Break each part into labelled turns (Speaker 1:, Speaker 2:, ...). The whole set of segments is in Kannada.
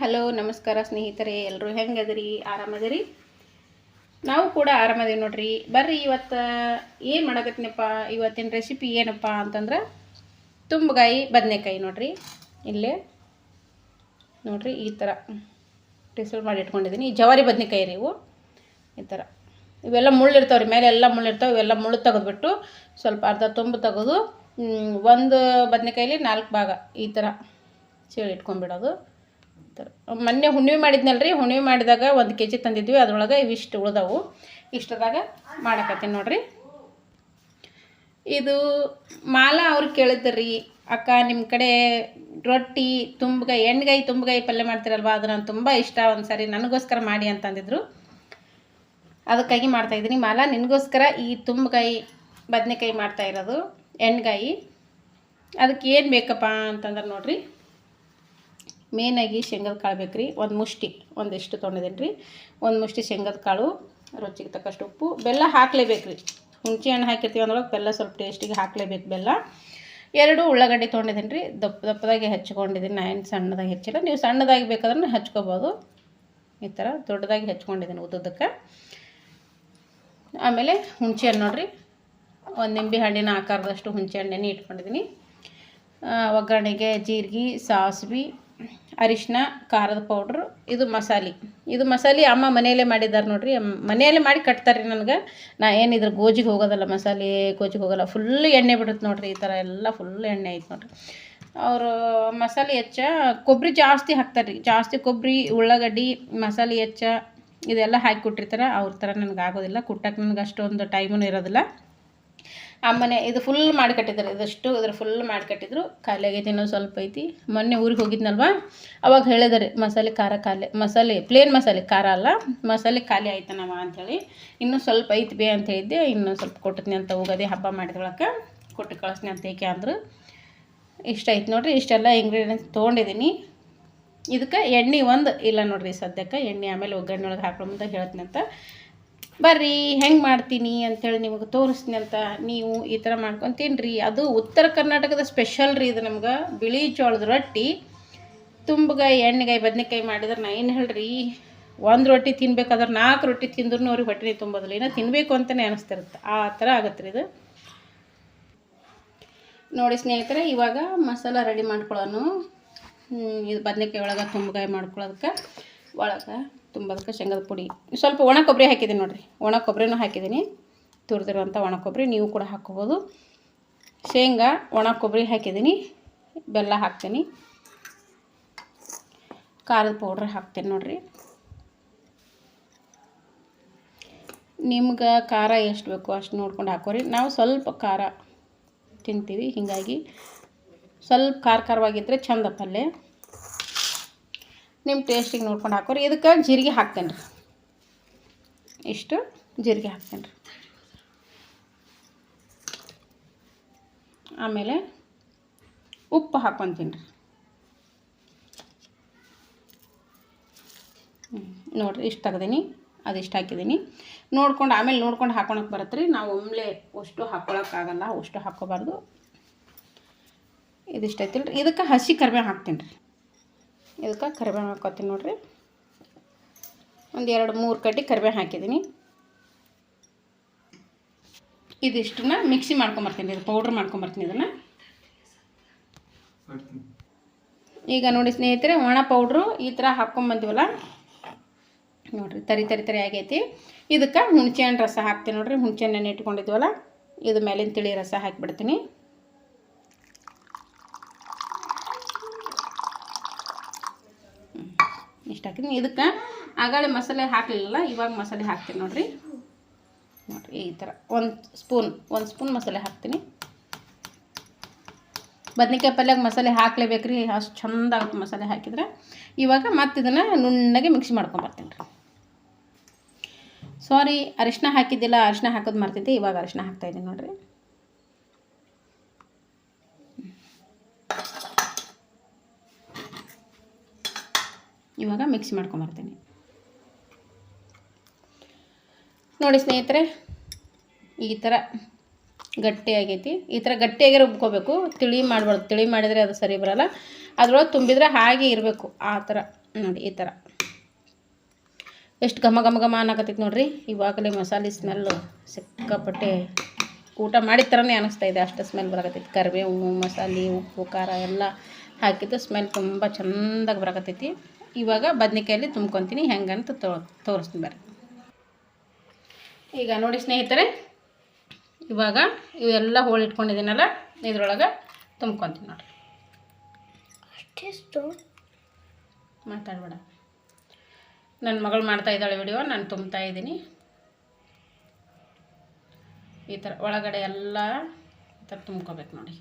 Speaker 1: ಹಲೋ, ನಮಸ್ಕಾರ ಸ್ನೇಹಿತರೆ. ಎಲ್ಲರೂ ಹೆಂಗದಿರಿ? ಆರಾಮದಿರಿ? ನಾವು ಕೂಡ ಆರಾಮದೇವಿ ನೋಡ್ರಿ. ಬರ್ರಿ, ಇವತ್ತು ಏನು ಮಾಡಕತ್ತಿನಪ್ಪ? ಇವತ್ತಿನ ರೆಸಿಪಿ ಏನಪ್ಪ ಅಂತಂದ್ರೆ ತುಂಬಗಾಯಿ ಬದನೆಕಾಯಿ ನೋಡ್ರಿ. ಇಲ್ಲೇ ನೋಡ್ರಿ, ಈ ಥರ ಟಿಸಲ್ ಮಾಡಿ ಇಟ್ಕೊಂಡಿದ್ದೀನಿ ಈ ಜವಾರಿ ಬದನೆಕಾಯಿ ರೀ ಇವು. ಈ ಥರ ಇವೆಲ್ಲ ಮುಳ್ಳಿರ್ತಾವೆ ರೀ ಮೇಲೆ ಎಲ್ಲ ಮುಳ್ಳಿರ್ತಾವೆ, ಇವೆಲ್ಲ ಮುಳ್ಳು ತೆಗೆದ್ಬಿಟ್ಟು ಸ್ವಲ್ಪ ಅರ್ಧ ತುಂಬು ತೆಗೆದು ಒಂದು ಬದನೆಕಾಯಲ್ಲಿ ನಾಲ್ಕು ಭಾಗ ಈ ಥರ ಚೇಳಿ ಇಟ್ಕೊಂಡ್ಬಿಡೋದು ಥರ ಮೊನ್ನೆ ಹುಣ್ಣಿಮೆ ಮಾಡಿದ್ನಲ್ರಿ, ಹುಣ್ಣಿಮೆ ಮಾಡಿದಾಗ ಒಂದು ಕೆ ಜಿ ತಂದಿದ್ವಿ, ಅದ್ರೊಳಗೆ ಇವಿಷ್ಟು ಉಳ್ದವು. ಇಷ್ಟದಾಗ ಮಾಡಕತ್ತೀನಿ ನೋಡ್ರಿ. ಇದು ಮಾಲಾ ಅವ್ರು ಕೇಳಿದ್ರಿ, ಅಕ್ಕ ನಿಮ್ಮ ಕಡೆ ರೊಟ್ಟಿ ತುಂಬಗಾಯಿ ಎಣ್ಣೆಗಾಯಿ ತುಂಬಗಾಯಿ ಪಲ್ಯ ಮಾಡ್ತೀರಲ್ವ ಅದು ನಾನು ತುಂಬ ಇಷ್ಟ ಒಂದು ಸಾರಿ ನನಗೋಸ್ಕರ ಮಾಡಿ ಅಂತಂದಿದ್ರು. ಅದಕ್ಕಾಗಿ ಮಾಡ್ತಾಯಿದ್ದೀನಿ ಮಾಲಾ, ನಿನಗೋಸ್ಕರ ಈ ತುಂಬಗಾಯಿ ಬದನೆಕಾಯಿ ಮಾಡ್ತಾ ಇರೋದು ಎಣ್ಣೆಗಾಯಿ ಅದಕ್ಕೆ ಏನು ಬೇಕಪ್ಪ ಅಂತಂದ್ರೆ ನೋಡ್ರಿ. ಮೇನಾಗಿ ಶೇಂಗದ ಕಾಳು ಬೇಕು ರೀ ಒಂದು ಮುಷ್ಟಿ, ಒಂದಿಷ್ಟು ತೊಗೊಂಡಿದ್ದೀನಿ ರೀ ಒಂದು ಮುಷ್ಟಿ ಶೇಂಗದ ಕಾಳು, ರುಚಿಗೆ ತಕ್ಕಷ್ಟು ಉಪ್ಪು, ಬೆಲ್ಲ ಹಾಕ್ಲೇಬೇಕು ರೀ ಹುಣಸೆ ಹಣ್ಣು ಹಾಕಿರ್ತೀವಿ ಅಂದ್ರೊಳಗೆ ಬೆಲ್ಲ ಸ್ವಲ್ಪ ಟೇಸ್ಟಿಗೆ ಹಾಕ್ಲೇಬೇಕು ಬೆಲ್ಲ. ಎರಡು ಉಳ್ಳಾಗಡ್ಡೆ ತೊಗೊಂಡಿದ್ದೀನಿ ರೀ ದಪ್ಪ ದಪ್ಪದಾಗಿ ಹಚ್ಕೊಂಡಿದ್ದೀನಿ ನಾ ಏನು ಸಣ್ಣದಾಗಿ ಹೆಚ್ಚಿಲ್ಲ. ನೀವು ಸಣ್ಣದಾಗಿ ಬೇಕಾದ್ರೆ ಹಚ್ಕೋಬೋದು. ಈ ಥರ ದೊಡ್ಡದಾಗಿ ಹಚ್ಕೊಂಡಿದ್ದೀನಿ ಉದ್ದಕ್ಕೆ ಆಮೇಲೆ ಹುಣಸೆ ಹಣ್ಣು ನೋಡಿರಿ. ಒಂದು ನಿಂಬೆ ಹಣ್ಣಿನ ಆಕಾರದಷ್ಟು ಹುಣಸೆ ಹಣ್ಣೆಣ್ಣೆ ಇಟ್ಕೊಂಡಿದ್ದೀನಿ ಒಗ್ಗರಣೆಗೆ ಜೀರಿಗೆ, ಸಾಸಿವೆ ಅರಿಶಿನ, ಖಾರದ ಪೌಡ್ರು ಇದು ಮಸಾಲೆ. ಇದು ಮಸಾಲೆ ಅಮ್ಮ ಮನೆಯಲ್ಲೇ ಮಾಡಿದ್ದಾರೆ ನೋಡ್ರಿ. ಮನೆಯಲ್ಲೇ ಮಾಡಿ ಕಟ್ತಾರೆ ನನಗೆ. ನಾ ಏನಿದ್ರೆ ಗೋಜಿಗೆ ಹೋಗೋದಲ್ಲ, ಮಸಾಲೆ ಗೋಜಿಗೆ ಹೋಗೋಲ್ಲ. ಫುಲ್ ಎಣ್ಣೆ ಬಿಡುತ್ತೆ ನೋಡ್ರಿ, ಈ ಥರ ಎಲ್ಲ ಫುಲ್ ಎಣ್ಣೆ ಐತೆ ನೋಡ್ರಿ. ಅವರು ಮಸಾಲೆ ಹೆಚ್ಚ ಕೊಬ್ಬರಿ ಜಾಸ್ತಿ ಹಾಕ್ತಾರೆ ರೀ ಜಾಸ್ತಿ ಕೊಬ್ಬರಿ ಉಳ್ಳಾಗಡ್ಡಿ, ಮಸಾಲೆ ಹೆಚ್ಚ, ಇದೆಲ್ಲ ಹಾಕಿ ಕೊಟ್ಟಿರ್ತಾರೆ. ಅವ್ರ ಥರ ನನಗೆ ಆಗೋದಿಲ್ಲ. ಕುಟ್ಟಕ್ಕೆ ನನಗೆ ಅಷ್ಟೊಂದು ಟೈಮೂ ಇರೋದಿಲ್ಲ. ಅಮ್ಮನೆ ಇದು ಫುಲ್ ಮಾಡಿ ಕಟ್ಟಿದ್ದಾರೆ. ಇದಷ್ಟು ಇದ್ರ ಫುಲ್ ಮಾಡಿ ಕಟ್ಟಿದ್ರು. ಖಾಲಿ ಆಗೈತಿ ಇನ್ನೊಂದು ಸ್ವಲ್ಪ ಐತಿ. ಮೊನ್ನೆ ಊರಿಗೆ ಹೋಗಿದ್ನಲ್ವ? ಅವಾಗ ಹೇಳಿದಾರೆ ಮಸಾಲೆ ಖಾರ ಖಾಲಿ, ಮಸಾಲೆ ಪ್ಲೇನ್ ಮಸಾಲೆ ಖಾರ ಅಲ್ಲ, ಮಸಾಲೆ ಖಾಲಿ ಆಯ್ತನವ ಅಂಥೇಳಿ ಇನ್ನೂ ಸ್ವಲ್ಪ ಐತಿ ಬೇ ಅಂತ ಹೇಳಿದ್ದೆ. ಇನ್ನೂ ಸ್ವಲ್ಪ ಕೊಟ್ಟಿದ್ನಿ ಅಂತ ಹೋಗೋದೆ, ಹಬ್ಬ ಮಾಡಿದೊಳಕ್ಕೆ ಕೊಟ್ಟು ಕಳಿಸ್ನಿ ಅಂತ ಏಕೆ ಅಂದರು. ಇಷ್ಟ ಐತೆ ನೋಡಿರಿ, ಇಷ್ಟೆಲ್ಲ ಇಂಗ್ರೀಡಿಯೆಂಟ್ಸ್ ತೊಗೊಂಡಿದ್ದೀನಿ. ಇದಕ್ಕೆ ಎಣ್ಣೆ ಒಂದು, ಇಲ್ಲ ನೋಡಿರಿ ಸದ್ಯಕ್ಕೆ ಎಣ್ಣೆ ಆಮೇಲೆ ಒಗ್ಗರಣೆ ಒಳಗೆ ಹಾಕೊಂಡು ಹೇಳ್ತೀನಿ ಅಂತ. ಬರ್ರಿ, ಹೆಂಗೆ ಮಾಡ್ತೀನಿ ಅಂಥೇಳಿ ನಿಮಗೆ ತೋರಿಸ್ತೀನಿ ಅಂತ ನೀವು ಈ ಥರ ಮಾಡ್ಕೊಂಡು ತಿನ್ನಿರಿ ಅದು ಉತ್ತರ ಕರ್ನಾಟಕದ ಸ್ಪೆಷಲ್ ರೀ ಇದು ನಮ್ಗೆ. ಬಿಳಿ ಜೋಳದ ರೊಟ್ಟಿ. ತುಂಬಗಾಯಿ, ಎಣ್ಣೆಗಾಯಿ, ಬದನೆಕಾಯಿ ಮಾಡಿದ್ರೆ ನಾ ಏನು ಹೇಳ್ರಿ, ಒಂದು ರೊಟ್ಟಿ ತಿನ್ಬೇಕಾದ್ರೆ ನಾಲ್ಕು ರೊಟ್ಟಿ ತಿಂದ್ರೂ ಅವ್ರಿಗೆ ಹೊಟ್ಟೆ ತುಂಬೋದಿಲ್ಲ. ಏನೋ ತಿನ್ನಬೇಕು ಅಂತಲೇ ಅನಿಸ್ತಿರುತ್ತೆ. ಆ ಥರ ಆಗತ್ತೆ ರೀ ಇದು. ನೋಡಿ ಸ್ನೇಹಿತರೆ, ಇವಾಗ ಮಸಾಲ ರೆಡಿ ಮಾಡ್ಕೊಳ್ಳೋನು ಇದು ಬದನೆಕಾಯಿ ಒಳಗೆ ತುಂಬಗಾಯಿ ಮಾಡ್ಕೊಳ್ಳೋದಕ್ಕೆ ಒಳಗೆ ತುಂಬೋದಕ್ಕೆ ಶೇಂಗದ ಪುಡಿ. ಸ್ವಲ್ಪ ಒಣ ಕೊಬ್ಬರಿ ಹಾಕಿದ್ದೀನಿ ನೋಡಿರಿ. ಒಣ ಕೊಬ್ಬರಿನೂ ಹಾಕಿದ್ದೀನಿ ತುರಿದಿರುವಂಥ ಒಣ ಕೊಬ್ಬರಿ ನೀವು ಕೂಡ ಹಾಕ್ಕೋಬೋದು ಶೇಂಗಾ, ಒಣ ಕೊಬ್ಬರಿ ಹಾಕಿದ್ದೀನಿ ಬೆಲ್ಲ ಹಾಕ್ತೀನಿ. ಖಾರದ ಪೌಡ್ರ್ ಹಾಕ್ತೀನಿ ನೋಡಿರಿ. ನಿಮ್ಗೆ ಖಾರ ಎಷ್ಟು ಬೇಕು ಅಷ್ಟು ನೋಡ್ಕೊಂಡು ಹಾಕೋರಿ. ನಾವು ಸ್ವಲ್ಪ ಖಾರ ತಿಂತೀವಿ. ಹೀಗಾಗಿ ಸ್ವಲ್ಪ ಖಾರ ಖಾರವಾಗಿದ್ದರೆ ಚಂದ ಪಲ್ಯ. ನಿಮ್ಮ ಟೇಸ್ಟಿಗೆ ನೋಡ್ಕೊಂಡು ಹಾಕೋರಿ. ಇದಕ್ಕೆ ಜೀರಿಗೆ ಹಾಕ್ತೇನೆ ರೀ ಇಷ್ಟು ಜೀರಿಗೆ ಹಾಕ್ತೇನೆ ರೀ ಆಮೇಲೆ ಉಪ್ಪು ಹಾಕ್ಕೊತೀನಿ ರೀ ನೋಡಿರಿ, ಇಷ್ಟು ತೆಗ್ದೀನಿ, ಅದಿಷ್ಟು ಹಾಕಿದ್ದೀನಿ ನೋಡ್ಕೊಂಡು, ಆಮೇಲೆ ನೋಡ್ಕೊಂಡು ಹಾಕೊಳಕ್ಕೆ ಬರುತ್ತೆ ರೀ ನಾವು ಒಮ್ಮೆಲೆ ಅಷ್ಟು ಹಾಕ್ಕೊಳಕ್ಕಾಗಲ್ಲ ಅಷ್ಟು ಹಾಕ್ಕೋಬಾರ್ದು ಇದಿಷ್ಟು ಐತಿಲ್ಲ ರೀ ಇದಕ್ಕೆ ಹಸಿ ಕರ್ಬೇವು ಹಾಕ್ತೀನಿ ರೀ ಇದಕ್ಕೆ ಕರಿಬೇವು ಹಾಕೋತೀನಿ ನೋಡಿರಿ. ಒಂದು ಎರಡು ಮೂರು ಕಡ್ಡಿ ಕರಿಬೇವು ಹಾಕಿದ್ದೀನಿ. ಇದಿಷ್ಟನ್ನ ಮಿಕ್ಸಿ ಮಾಡ್ಕೊಂಬರ್ತೀನಿ ಇದು ಪೌಡ್ರ್ ಮಾಡ್ಕೊಂಬರ್ತೀನಿ ಇದನ್ನು. ಈಗ ನೋಡಿ ಸ್ನೇಹಿತರೆ, ಒಣ ಪೌಡ್ರು ಈ ಥರ ಹಾಕ್ಕೊಂಬಂದಿವಲ್ಲ ನೋಡಿರಿ, ತರಿ ತರಿ ತರಿ ಆಗೈತಿ. ಇದಕ್ಕೆ ಹುಣ್ಸೆ ಹಣ್ಣು ರಸ ಹಾಕ್ತೀನಿ ನೋಡಿರಿ, ಹುಣ್ಸೆ ಹಣ್ಣು ಇಟ್ಕೊಂಡಿದ್ವಲ್ಲ? ಇದು ಮೇಲಿನ ತಿಳಿ ರಸ ಹಾಕಿಬಿಡ್ತೀನಿ. ಹಾಕಿದ್ದೀನಿ ಇದಕ್ಕೆ ಆಗಾಳೆ ಮಸಾಲೆ ಹಾಕಲಿಲ್ಲ, ಇವಾಗ ಮಸಾಲೆ ಹಾಕ್ತೀನಿ ನೋಡಿರಿ. ನೋಡಿರಿ, ಈ ಥರ ಒಂದು ಸ್ಪೂನ್ ಒಂದು ಸ್ಪೂನ್ ಮಸಾಲೆ ಹಾಕ್ತೀನಿ. ಬದನೆಕಾಯಿ ಪಲ್ಯಕ್ಕೆ ಮಸಾಲೆ ಹಾಕ್ಲೇಬೇಕು ರೀ ಅಷ್ಟು ಚಂದ ಆಗುತ್ತೆ ಮಸಾಲೆ ಹಾಕಿದ್ರೆ. ಇವಾಗ ಮತ್ತೆ ಇದನ್ನು ನುಣ್ಣಗೆ ಮಿಕ್ಸ್ ಮಾಡ್ಕೊಂಬರ್ತೀನಿ ರೀ. ಸಾರಿ ಅರಿಶಿನ ಹಾಕಿದ್ದಿಲ್ಲ ಅರಿಶಿನ ಹಾಕೋದು ಮರ್ತಿದ್ದೆ ಇವಾಗ ಅರಿಶಿನ ಹಾಕ್ತಾಯಿದ್ದೀನಿ ನೋಡ್ರಿ. ಇವಾಗ ಮಿಕ್ಸ್ ಮಾಡ್ಕೊಂಬರ್ತೀನಿ. ನೋಡಿ ಸ್ನೇಹಿತರೆ, ಈ ಥರ ಗಟ್ಟಿ ಆಗೈತಿ. ಈ ಥರ ಗಟ್ಟಿಯಾಗಿ ರುಬ್ಕೋಬೇಕು. ತಿಳಿ ಮಾಡಬಾರ್ದು. ತಿಳಿ ಮಾಡಿದರೆ ಅದು ಸರಿ ಬರಲ್ಲ. ಅದ್ರೊಳಗೆ ತುಂಬಿದ್ರೆ ಹಾಗೆ ಇರಬೇಕು. ಆ ಥರ ನೋಡಿ, ಈ ಥರ ಎಷ್ಟು ಘಮ ಘಮ ಘಮ ಅನ್ನಕತ್ತೈತಿ ನೋಡ್ರಿ. ಇವಾಗಲೇ ಮಸಾಲೆ ಸ್ಮೆಲ್ಲು ಸಿಕ್ಕಾಪಟ್ಟೆ ಊಟ ಮಾಡಿದ ಥರನೇ ಅನಿಸ್ತಾ ಇದೆ. ಅಷ್ಟು ಸ್ಮೆಲ್ ಬರಕತ್ತೈತಿ. ಕರಿಬೇವು, ಮಸಾಲೆ, ಉಪ್ಪು, ಖಾರ ಎಲ್ಲ ಹಾಕಿದ್ದು ಸ್ಮೆಲ್ ತುಂಬ ಚೆಂದಾಗಿ ಬರಕತ್ತೈತಿ. ಇವಾಗ ಬದ್ನಿಕಾಯಲ್ಲಿ ತುಂಬ್ಕೊತೀನಿ ಹೆಂಗಂತ ತೋ ತೋರಿಸ್ತೀನಿ ಬರ್ರಿ. ಈಗ ನೋಡಿ ಸ್ನೇಹಿತರೆ ಇವಾಗ ಇವೆಲ್ಲ ಹೋಳು ಇಟ್ಕೊಂಡಿದ್ದೀನಲ್ಲ ಇದ್ರೊಳಗೆ ತುಂಬ್ಕೊತೀನಿ ನೋಡಿ
Speaker 2: ಅಷ್ಟೆಷ್ಟು?
Speaker 1: ಮಾತಾಡಬೇಡ. ನನ್ನ ಮಗಳು ಮಾಡ್ತಾ ಇದ್ದಾಳೆ ವಿಡಿಯೋ ನಾನು ತುಂಬ್ತಾ ಇದ್ದೀನಿ. ಈ ಥರ ಒಳಗಡೆ ಎಲ್ಲ ಈ ಥರ ತುಂಬ್ಕೋಬೇಕು ನೋಡಿ.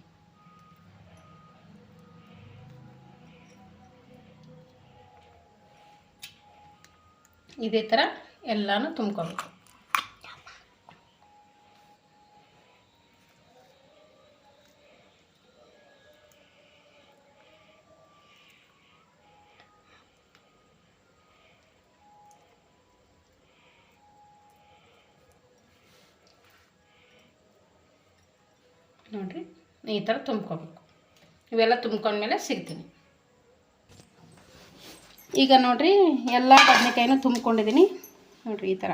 Speaker 1: ಇದೇ ಥರ ಎಲ್ಲನೂ ತುಂಬ್ಕೊಬೇಕು. ನೋಡಿರಿ ಈ ಥರ ತುಂಬ್ಕೊಬೇಕು. ಇವೆಲ್ಲ ತುಂಬ್ಕೊಂಡ್ಮೇಲೆ ಸಿಗ್ತೀನಿ. ಈಗ ನೋಡಿರಿ ಎಲ್ಲ ಬದನೆಕಾಯಿನೂ ತುಂಬ್ಕೊಂಡಿದ್ದೀನಿ ನೋಡಿರಿ ಈ ಥರ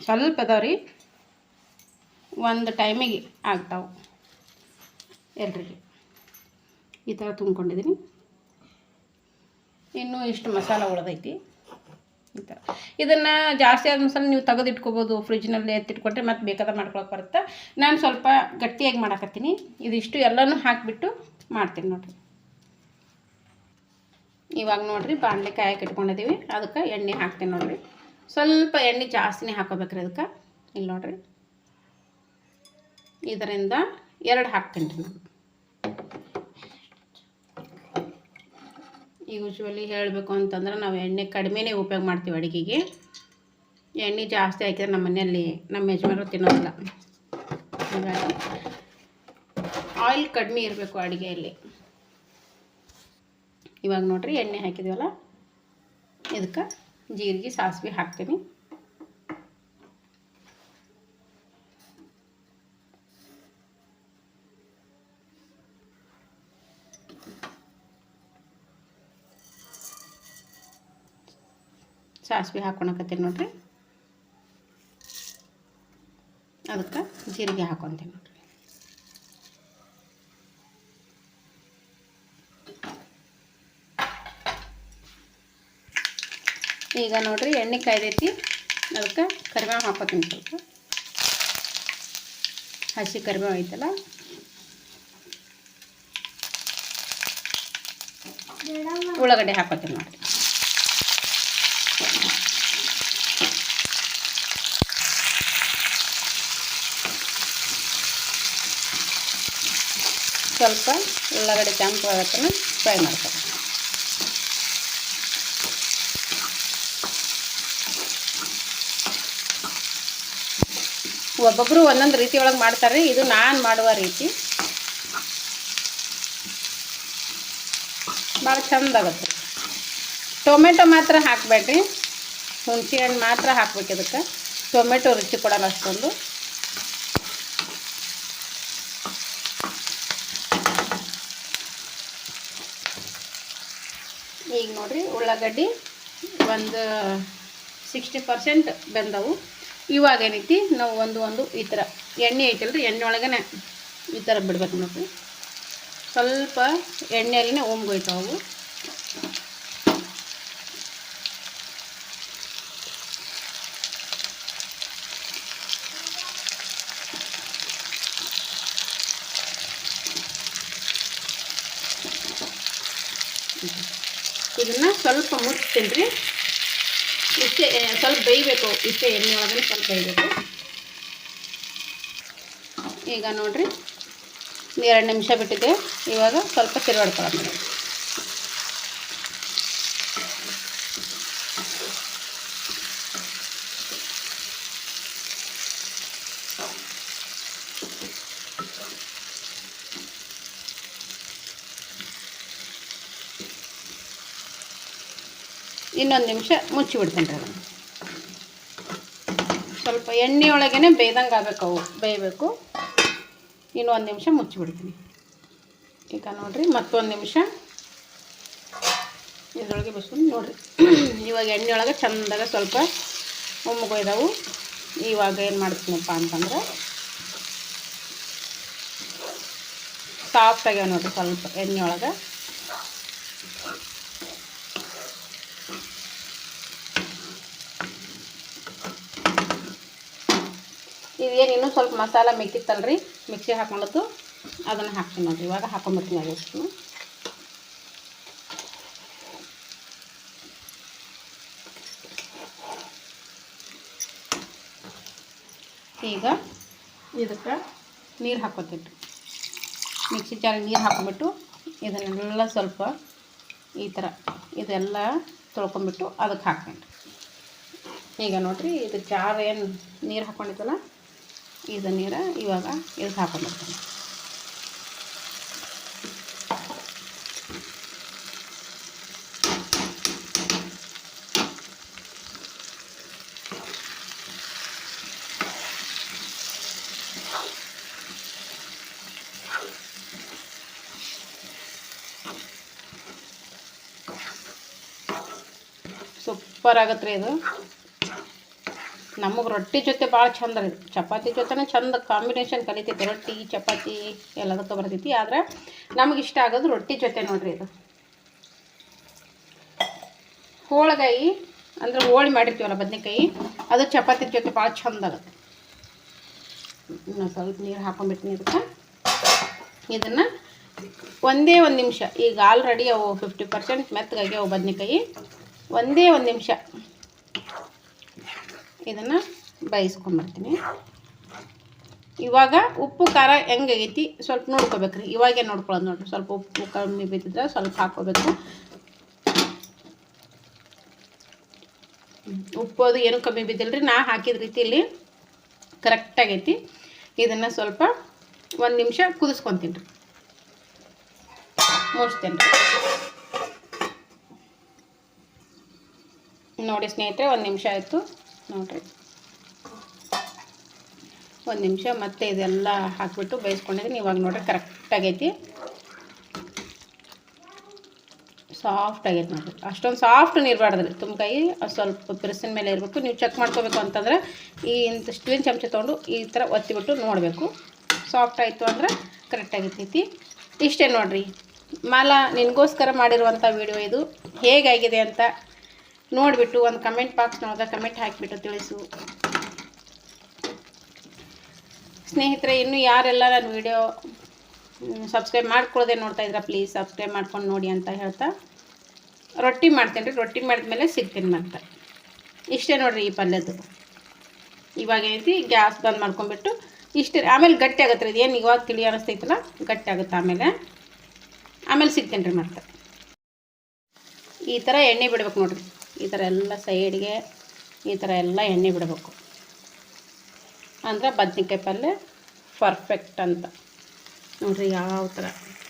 Speaker 1: ಸ್ವಲ್ಪ ಅದಾವ್ರಿ. ಒಂದು ಟೈಮಿಗೆ ಆಗ್ತಾವೆ. ಎಲ್ರಿಗೆ. ಈ ಥರ ತುಂಬ್ಕೊಂಡಿದ್ದೀನಿ ಇನ್ನೂ ಇಷ್ಟು ಮಸಾಲ ಉಳ್ದೈತಿ. ಈ ಥರ ಇದನ್ನು ಜಾಸ್ತಿ ಆದ ಮಸಾಲೆ ನೀವು ತೆಗೆದಿಟ್ಕೋಬೋದು ಫ್ರಿಜ್ನಲ್ಲಿ ಎತ್ತಿಟ್ಕೊಂಡ್ರೆ ಮತ್ತೆ ಬೇಕಾದ ಮಾಡ್ಕೊಳಕ್ಕೆ ಬರುತ್ತೆ? ನಾನು ಸ್ವಲ್ಪ ಗಟ್ಟಿಯಾಗಿ ಮಾಡಾಕತ್ತೀನಿ. ಇದಿಷ್ಟು ಎಲ್ಲನೂ ಹಾಕಿಬಿಟ್ಟು ಮಾಡ್ತೀನಿ ನೋಡಿರಿ. ಇವಾಗ ನೋಡಿರಿ ಬಾಣಲೆ ಕಾಯಕ್ಕೆ ಇಟ್ಕೊಂಡಿದ್ದೀವಿ ಅದಕ್ಕೆ ಎಣ್ಣೆ ಹಾಕ್ತೀನಿ ನೋಡಿರಿ. ಸ್ವಲ್ಪ ಎಣ್ಣೆ ಜಾಸ್ತಿನೇ ಹಾಕೋಬೇಕ್ರಿ ಅದಕ್ಕೆ. ಇಲ್ಲಿ ನೋಡಿರಿ. ಇದರಿಂದ ಎರಡು ಹಾಕ್ತೀನಿ ರೀ ನಾನು. ಯೂಶ್ವಲಿ ಹೇಳಬೇಕು ಅಂತಂದ್ರೆ ನಾವು ಎಣ್ಣೆ ಕಡಿಮೆನೇ ಉಪಯೋಗ ಮಾಡ್ತೀವಿ ಅಡುಗೆಗೆ. ಎಣ್ಣೆ ಜಾಸ್ತಿ ಹಾಕಿದ್ರೆ ನಮ್ಮ ಮನೆಯಲ್ಲಿ ನಮ್ಮ ಯಜಮಾನರು ತಿನ್ನೋದಿಲ್ಲ. ಹಾಗಾಗಿ ಆಯಿಲ್ ಕಡಿಮೆ ಇರಬೇಕು ಅಡುಗೆಯಲ್ಲಿ. ಇವಾಗ ನೋಡ್ರಿ ಎಣ್ಣೆ ಹಾಕಿದ್ವಲ್ಲ? ಇದಕ್ಕೆ ಜೀರಿಗೆ, ಸಾಸಿವೆ ಹಾಕ್ತೀನಿ. ಸಾಸಿವೆ ಹಾಕೊಳಕತ್ತೀನಿ ನೋಡ್ರಿ. ಅದಕ್ಕೆ ಜೀರಿಗೆ ಹಾಕೊತೀನಿ ನೋಡ್ರಿ. ಈಗ ನೋಡ್ರಿ ಎಣ್ಣೆ ಕಾಯ್ದೈತಿ. ಅದಕ್ಕೆ ಕರಿಬೇವು ಹಾಕೋತೀನಿ ಸ್ವಲ್ಪ. ಹಸಿ ಕರಿಬೇವು ಐತಲ್ಲ. ಉಳ್ಳಾಗಡ್ಡೆ ಹಾಕೋತೀನಿ ನೋಡ್ರಿ. ಸ್ವಲ್ಪ ಉಳ್ಳಾಗಡ್ಡೆ ಕೆಂಪಾಗತ್ತನ ಫ್ರೈ ಮಾಡ್ತಾರೆ ಒಬ್ಬೊಬ್ಬರು ಒಂದೊಂದು ರೀತಿ ಒಳಗೆ ಮಾಡ್ತಾರೆ. ಇದು ನಾನು ಮಾಡುವ ರೀತಿ. ಭಾಳ ಚಂದ ಆಗುತ್ತೆ. ಟೊಮೆಟೊ ಮಾತ್ರ ಹಾಕಬೇಡ್ರಿ. ಹುಣಸೆ ಹಣ್ಣು ಮಾತ್ರ ಹಾಕ್ಬೇಕು ಇದಕ್ಕೆ. ಟೊಮೆಟೊ ರುಚಿ ಕೊಡಲ್ಲ ಅಷ್ಟೊಂದು. ಈಗ ನೋಡಿರಿ ಉಳ್ಳಾಗಡ್ಡಿ ಒಂದು ಸಿಕ್ಸ್ಟಿ ಪರ್ಸೆಂಟ್ ಬೆಂದವು. ಇವಾಗ ಏನೈತಿ? ನಾವು ಒಂದು ಒಂದು, ಈ ಥರ. ಎಣ್ಣೆ ಐತಲ್ರಿ ಎಣ್ಣೆ ಒಳಗನೆ ಈ ಥರ ಬಿಡ್ಬೇಕು ನೋಡ್ರಿ. ಸ್ವಲ್ಪ ಎಣ್ಣೆಯಲ್ಲಿನೇ ಓಮ್ಗೋಯ್ತಾವು ಇದನ್ನು ಸ್ವಲ್ಪ ಮುಚ್ತೀನಿ ಇಷ್ಟೇ ಸ್ವಲ್ಪ ಬೇಯಬೇಕು, ಇಷ್ಟೇ ಎಣ್ಣೆ ಒಳಗಡೆ ಸ್ವಲ್ಪ ಬೇಯಬೇಕು. ಈಗ ನೋಡಿರಿ ಎರಡು ನಿಮಿಷ ಬಿಟ್ಟಿದ್ದೆ ಇವಾಗ ಸ್ವಲ್ಪ ತಿರುಗಾಡ್ಕೊಳ್ಳೋಣ. ಇನ್ನೊಂದು ನಿಮಿಷ ಮುಚ್ಚಿಬಿಡ್ತೀನಿ ರೀ ಅದನ್ನು. ಸ್ವಲ್ಪ ಎಣ್ಣೆ ಒಳಗೇ ಬೇಯ್ದಂಗೆ ಆಗ್ಬೇಕು ಅವು. ಬೇಯಬೇಕು. ಇನ್ನೊಂದು ನಿಮಿಷ ಮುಚ್ಚಿಬಿಡ್ತೀನಿ ಈಗ ನೋಡಿರಿ, ಮತ್ತೊಂದು ನಿಮಿಷ. ಇದ್ರೊಳಗೆ ಬಿಸ್ಕೊಂಡು ನೋಡಿರಿ. ಇವಾಗ ಎಣ್ಣೆ ಒಳಗೆ ಚಂದಾಗ ಸ್ವಲ್ಪ ಉಮ್ಮಗೋಯ್ದವು ಇವಾಗ ಏನು ಮಾಡ್ತೀನಪ್ಪ ಅಂತಂದ್ರೆ ಸಾಫ್ಟ್ ಆಗ್ಯಾವ ನೋಡಿರಿ ಸ್ವಲ್ಪ ಎಣ್ಣೆ ಒಳಗೆ ಇದೇನು ಇನ್ನೂ ಸ್ವಲ್ಪ ಮಸಾಲ ಮಿಕ್ಕಿತ್ತಲ್ರಿ, ಮಿಕ್ಸಿ ಹಾಕೊಂಡದ್ದು ಅದನ್ನು ಹಾಕ್ತೀನಿ ನೋಡಿರಿ. ಇವಾಗ ಹಾಕೊಂಡ್ಬಿಡ್ತೀನಿ ಅದಷ್ಟು ಈಗ ಇದಕ್ಕೆ ನೀರು ಹಾಕೋತಿಟ್ಟು ಮಿಕ್ಸಿ ಜಾರ ನೀರು ಹಾಕೊಂಬಿಟ್ಟು ಇದನ್ನೆಲ್ಲ ಸ್ವಲ್ಪ ಈ ಥರ ಇದೆಲ್ಲ ತೊಳ್ಕೊಂಬಿಟ್ಟು ಅದಕ್ಕೆ ಹಾಕ್ಕೊಂಡು ಈಗ ನೋಡಿರಿ, ಇದು ಜಾರ ಏನು ನೀರು ಹಾಕ್ಕೊಂಡಿದ್ದಲ್ಲ ಇದು ನೀರು ಇವಾಗ ಇದಕ್ಕೆ ಹಾಕೊಂಡ್ಬಿಡ್ತೀನಿ ಸೂಪರ್ ಆಗತ್ತೆ ರೀ ಇದು. ನಮಗೆ ರೊಟ್ಟಿ ಜೊತೆ ಭಾಳ ಚಂದ ರೀ ಚಪಾತಿ ಜೊತೆನೇ ಚಂದ ಕಾಂಬಿನೇಷನ್ ಕಲಿತೈತಿ ರೊಟ್ಟಿ, ಚಪಾತಿ ಎಲ್ಲದಕ್ಕೆ ಬರ್ತೈತಿ. ಆದ್ರೆ ನಮಗೆ ಇಷ್ಟ ಆಗೋದು ರೊಟ್ಟಿ ಜೊತೆ ನೋಡ್ರಿ ಇದು. ಹೋಳಗಾಯಿ ಅಂದ್ರೆ ಹೋಳಿ ಮಾಡಿರ್ತೀವಲ್ಲ ಬದನೆಕಾಯಿ, ಅದು ಚಪಾತಿ ಜೊತೆ ಭಾಳ ಚಂದ ಆಗುತ್ತೆ ಸ್ವಲ್ಪ ನೀರು ಹಾಕೊಂಡ್ಬಿಟ್ಟಿನಿ ಇದಕ್ಕೆ. ಇದನ್ನು ಒಂದೇ ಒಂದು ನಿಮಿಷ. ಈಗ ಆಲ್ರೆಡಿ ಅವು ಫಿಫ್ಟಿ ಪರ್ಸೆಂಟ್ ಮೆತ್ತಗಾಗಿ ಅವು ಬದನೆಕಾಯಿ. ಒಂದೇ ಒಂದು ನಿಮಿಷ. ಇದನ್ನು ಬೇಯಿಸ್ಕೊಂಬರ್ತೀನಿ ಇವಾಗ ಉಪ್ಪು, ಖಾರ ಹೆಂಗಾಗೈತಿ ಸ್ವಲ್ಪ ನೋಡ್ಕೋಬೇಕ್ರಿ ಇವಾಗೇ ನೋಡ್ಕೊಳ್ಳೋದು ನೋಡ್ರಿ. ಸ್ವಲ್ಪ ಉಪ್ಪು ಕಮ್ಮಿ ಬಿದ್ದಿದ್ರೆ ಸ್ವಲ್ಪ ಹಾಕ್ಕೋಬೇಕು. ಉಪ್ಪು ಅದು ಏನು ಕಮ್ಮಿ ಬಿದ್ದಿಲ್ಲ ರೀ ನಾ ಹಾಕಿದ ರೀತಿಯಲ್ಲಿ ಕರೆಕ್ಟ್ ಆಗೈತಿ. ಇದನ್ನು ಸ್ವಲ್ಪ ಒಂದು ನಿಮಿಷ ಕುದಿಸ್ಕೊತೀನಿ ರೀ. ಮುಗಿಸ್ತೇನೆ ರೀ. ನೋಡಿ ಸ್ನೇಹಿತರೆ, ಒಂದು ನಿಮಿಷ ಆಯಿತು. ನೋಡಿರಿ. ಒಂದು ನಿಮಿಷ ಮತ್ತೆ ಇದೆಲ್ಲ ಹಾಕ್ಬಿಟ್ಟು ಬೇಯಿಸ್ಕೊಂಡಿದ್ದೀನಿ ಇವಾಗ ನೋಡ್ರಿ ಕರೆಕ್ಟ್ ಆಗೈತಿ. ಸಾಫ್ಟ್ ಆಗೈತೆ ನೋಡಿರಿ. ಅಷ್ಟೊಂದು ಸಾಫ್ಟ್ ತುಂಬಕಾಯಿ ತುಂಬ ಕೈ ಸ್ವಲ್ಪ ಬಿರುಸಿನ ಮೇಲೆ ಇರಬೇಕು. ನೀವು ಚೆಕ್ ಮಾಡ್ಕೋಬೇಕು ಅಂತಂದ್ರೆ ಈ ಇಂಥ ಸ್ಟೀನ್ ಚಮಚ ತೊಗೊಂಡು ಈ ಥರ ಒತ್ತಿಬಿಟ್ಟು ನೋಡಬೇಕು. ಸಾಫ್ಟ್ ಆಯಿತು ಅಂದ್ರೆ ಕರೆಕ್ಟ್ ಆಗಿರ್ತೈತಿ ಇಷ್ಟೇ ನೋಡಿರಿ. ಮಾಲಾ, ನಿನಗೋಸ್ಕರ ಮಾಡಿರುವಂಥ ವಿಡಿಯೋ ಇದು ಹೇಗಾಗಿದೆ ಅಂತ ನೋಡಿಬಿಟ್ಟು ಒಂದು ಕಮೆಂಟ್ ಬಾಕ್ಸ್ನೊಳಗೆ ಕಮೆಂಟ್ ಹಾಕಿಬಿಟ್ಟು ತಿಳಿಸು. ಸ್ನೇಹಿತರೆ, ಇನ್ನು ಯಾರೆಲ್ಲ ನನ್ನ ವಿಡಿಯೋ ಸಬ್ಸ್ಕ್ರೈಬ್ ಮಾಡ್ಕೊಳ್ಳೋದೇ ನೋಡ್ತಾ ಇದ್ರ ಪ್ಲೀಸ್ ಸಬ್ಸ್ಕ್ರೈಬ್ ಮಾಡ್ಕೊಂಡು ನೋಡಿ ಅಂತ ಹೇಳ್ತಾ. ರೊಟ್ಟಿ ಮಾಡ್ತೀನಿ ರೀ, ರೊಟ್ಟಿ ಮಾಡಿದ್ಮೇಲೆ ಸಿಗ್ತೀನಿ ಮತ್ತೆ. ಇಷ್ಟೇ ನೋಡಿರಿ ಈ ಪಲ್ಯದ್ದು. ಇವಾಗ ಏನೈತಿ, ಗ್ಯಾಸ್ ಬಂದ್ ಮಾಡ್ಕೊಂಬಿಟ್ಟು ಇಷ್ಟೇ ಆಮೇಲೆ ಗಟ್ಟಿ ಆಗುತ್ತೆ ರೀ ಏನು ಇವಾಗ ತಿಳಿ ಅನ್ನಿಸ್ತೈತಲ್ಲ ಗಟ್ಟಿ ಆಗುತ್ತೆ ಆಮೇಲೆ. ಆಮೇಲೆ ಸಿಗ್ತೇನೆ ರೀ ಮತ್ತೆ. ಈ ಥರ ಎಣ್ಣೆ ಬಿಡ್ಬೇಕು ನೋಡಿರಿ. ಈ ಥರ ಎಲ್ಲ ಸೈಡ್ಗೆ ಈ ಥರ ಎಲ್ಲ ಎಣ್ಣೆ ಬಿಡಬೇಕು. ಅಂದ್ರೆ ಬದ್ನಿಕಾಯಿ ಪಲ್ಯ ಪರ್ಫೆಕ್ಟ್ ಅಂತ. ನೋಡಿರಿ ಯಾವ ಥರ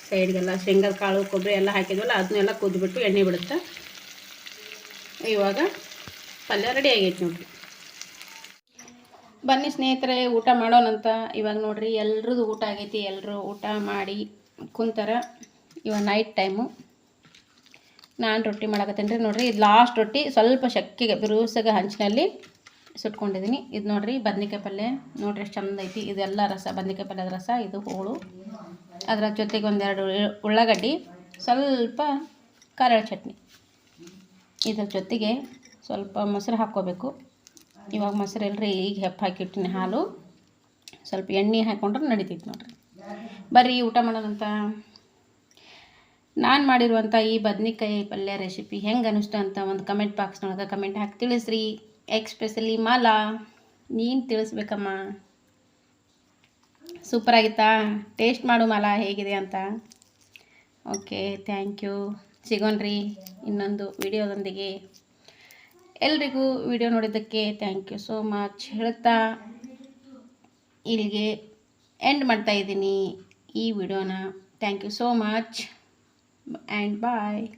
Speaker 1: ಸೈಡ್ಗೆಲ್ಲ ಶೇಂಗದ ಕಾಳು, ಕೊಬ್ಬರಿ ಎಲ್ಲ ಹಾಕಿದ್ವಲ್ಲ, ಅದನ್ನೆಲ್ಲ ಕುದ್ಬಿಟ್ಟು ಎಣ್ಣೆ ಬಿಡುತ್ತೆ? ಇವಾಗ ಪಲ್ಯ ರೆಡಿ ಆಗೈತೆ ನೋಡಿರಿ. ಬನ್ನಿ ಸ್ನೇಹಿತರೆ, ಊಟ ಮಾಡೋಣಂತ ಇವಾಗ ನೋಡಿರಿ ಎಲ್ರದ್ದು ಊಟ ಆಗೈತಿ. ಎಲ್ಲರೂ ಊಟ ಮಾಡಿ ಕುಂತಾರ. ಇವಾಗ ನೈಟ್ ಟೈಮು ನಾನು ರೊಟ್ಟಿ ಮಾಡಕತ್ತೇನೆ ರೀ. ನೋಡಿರಿ, ಇದು ಲಾಸ್ಟ್ ರೊಟ್ಟಿ ಸ್ವಲ್ಪ ಶಕ್ಕಿಗೆ, ಬಿರುಸಾಗ ಹಂಚಿನಲ್ಲಿ ಸುಟ್ಕೊಂಡಿದ್ದೀನಿ ಇದು ನೋಡಿರಿ, ಬದ್ನಿಕಾಯಿ ಪಲ್ಯ. ನೋಡಿರಿ, ಎಷ್ಟು ಚಂದ ಐತಿ. ಇದೆಲ್ಲ ರಸ, ಬದ್ನಿಕಾಯಿ ಪಲ್ಯದ ರಸ, ಇದು ಹೋಳು. ಅದರ ಜೊತೆಗೆ ಒಂದೆರಡು ಉಳ್ಳಾಗಡ್ಡಿ, ಸ್ವಲ್ಪ ಖಾರ ಚಟ್ನಿ. ಇದ್ರ ಜೊತೆಗೆ ಸ್ವಲ್ಪ ಮೊಸರು ಹಾಕ್ಕೋಬೇಕು. ಇವಾಗ ಮೊಸರು ಇಲ್ಲರಿ ಈಗ ಹೆಪ್ಪು ಹಾಕಿಟ್ಟಿನಿ ಹಾಲು. ಸ್ವಲ್ಪ ಎಣ್ಣೆ ಹಾಕ್ಕೊಂಡ್ರೆ ನಡಿತೈತೆ ನೋಡಿರಿ. ಬರ್ರಿ, ಊಟ ಮಾಡೋಣಂತ ನಾನು ಮಾಡಿರುವಂಥ ಈ ಬದ್ನಿಕಾಯಿ ಪಲ್ಯ ರೆಸಿಪಿ ಹೆಂಗೆ ಅನಿಸ್ತು ಅಂತ ಒಂದು ಕಮೆಂಟ್ ಬಾಕ್ಸ್ನೊಳಗೆ ಕಮೆಂಟ್ ಹಾಕಿ ತಿಳಿಸ್ರಿ. ಎಕ್ಸ್ಪೆಷಲಿ ಮಾಲಾ, ನೀನು ತಿಳಿಸ್ಬೇಕಮ್ಮ. ಸೂಪರ್ ಆಗಿತ್ತಾ? ಟೇಸ್ಟ್ ಮಾಡು ಮಾಲಾ, ಹೇಗಿದೆ ಅಂತ. ಓಕೆ ಥ್ಯಾಂಕ್ ಯು ಸಿಗೋಣ್ರಿ ಇನ್ನೊಂದು ವಿಡಿಯೋದೊಂದಿಗೆ. ಎಲ್ರಿಗೂ ವಿಡಿಯೋ ನೋಡಿದ್ದಕ್ಕೆ ಥ್ಯಾಂಕ್ ಯು ಸೋ ಮಚ್ ಹೇಳ್ತಾ ಇಲ್ಲಿಗೆ ಎಂಡ್ ಮಾಡ್ತಾ ಇದ್ದೀನಿ ಈ ವಿಡಿಯೋನ. Thank you so much and bye